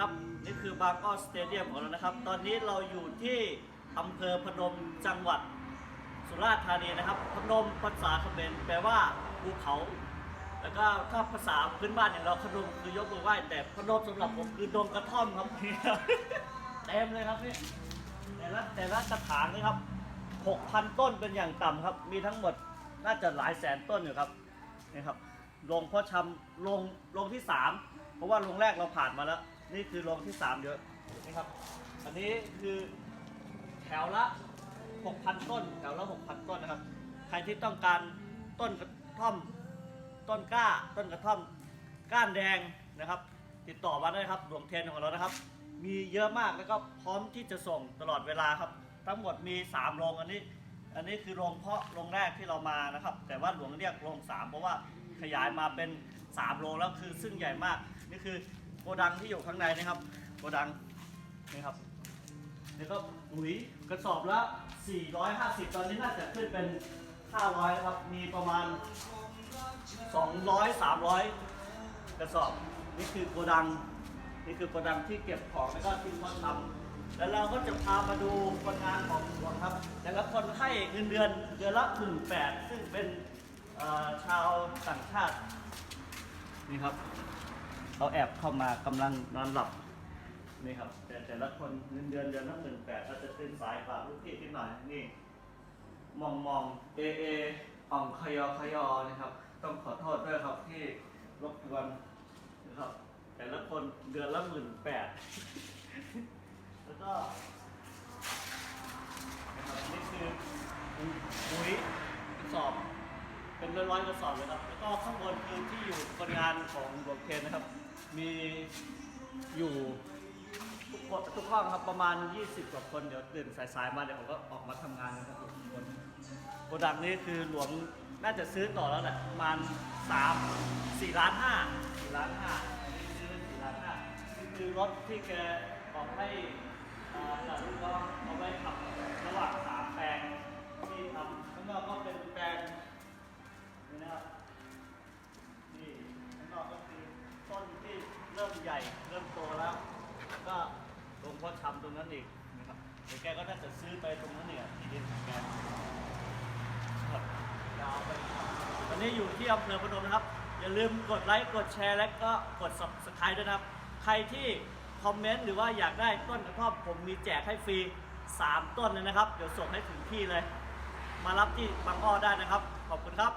ครับนี่คือบางอ้อสเตเดียมของเรานะครับ ตอนนี้เราอยู่ที่อำเภอพนมจังหวัดสุราษฎร์ธานีนะครับ พนมภาษาเขมรแปลว่าภูเขา แล้วก็ถ้าภาษาพื้นบ้านอย่างเราพนมคือยกมือไหว้แต่พนมสำหรับผมคือดงกระท่อมครับเต็มเลยครับนี่แต่ละแต่ละกระถางนี่ครับ6,000 ต้นเป็นอย่างต่ำครับ มีทั้งหมดน่าจะหลายแสนต้นอยู่ครับนี่ครับโรงพ่อชำโรงโรงที่ 3 เพราะว่าโรงแรกเราผ่านมาแล้ว นี่คือโรงที่3เยอะนี่ครับ อันนี้คือแถวละ 6,000 ต้น แถวละ 6,000 ต้นนะครับ ใครที่ต้องการต้นกระท่อม ต้นกล้า ต้นกระท่อม ก้านแดงนะครับ ติดต่อมาได้ครับหลวงเทนของเรานะครับ มีเยอะมากแล้วก็พร้อมที่จะส่งตลอดเวลาครับ ทั้งหมดมี 3 โรงอันนี้ อันนี้คือโรงเพาะโรงแรกที่เรามานะครับ แต่ว่าหลวงเรียกโรง 3 เพราะว่าขยายมาเป็น 3 โรงแล้วคือซึ่งใหญ่มาก นี่คือ โกดังที่อยู่ข้างในนะครับ โกดังนี่ครับแล้วก็ปุ๋ยกระสอบละ 450 ตอนนี้น่าจะขึ้นเป็น 500นะครับ มีประมาณ 200 300 กระสอบ นี่คือโกดัง นี่คือโกดังที่เก็บของแล้วก็ที่เขาทำแล้วเราก็จะพามาดูคนงานของหลวงครับ แต่ละคนให้เงินเดือนเดือนละหมื่นแปดซึ่งเป็นชาวต่างชาติ นี่ครับ เขาแอบเข้ามากำลังนอนหลับนี่ครับ แต่แต่ละคนเงินเดือนเดือนละหมื่นแปดก็จะเป็นสายกว่าลูกพี่นิดหน่อยนี่ มองมองเอเออ่องขยอขยอนะครับ ต้องขอโทษด้วยครับที่รบกวนนะครับ แต่ละคนเดือนละหมื่นแปดแล้วก็นะครับนี่คือปุ๋ยกระสอบเป็นร้อยๆกระสอบเลยครับ แล้วก็ข้างบนคือที่อยู่คนงานของหลวงเคนนะครับ มีอยู่ทุกคนทุกห้องครับประมาณ 20 กว่าคนเดี๋ยวตื่นสายๆมาเดี๋ยวผมก็ออกมาทำงานนะครับทุกคนโกดังนี้คือหลวงน่าจะซื้อต่อแล้วแหละประมาณ3 4ล้าน5 4ล้าน5นี่ซื้อ4ล้านห้าคือรถที่แกออกให้อ่ากับลูกน้อง เริ่มโตแล้ว ก็ลงพ่อชำตรงนั้นอีกนะครับเดี๋ยวแกก็น่าจะซื้อไปตรงนั้นเนี่ยที่ดินของแกครับยาวไปครับวันนี้อยู่ที่อำเภอพนมนะครับ อย่าลืมกดไลค์กดแชร์และก็กด subscribe ด้วยนะครับ ใครที่คอมเมนต์หรือว่าอยากได้ต้นกระท่อมผมมีแจกให้ฟรี 3 ต้นเลยนะครับ เดี๋ยวส่งให้ถึงที่เลย มารับที่บางอ้อได้นะครับ ขอบคุณครับ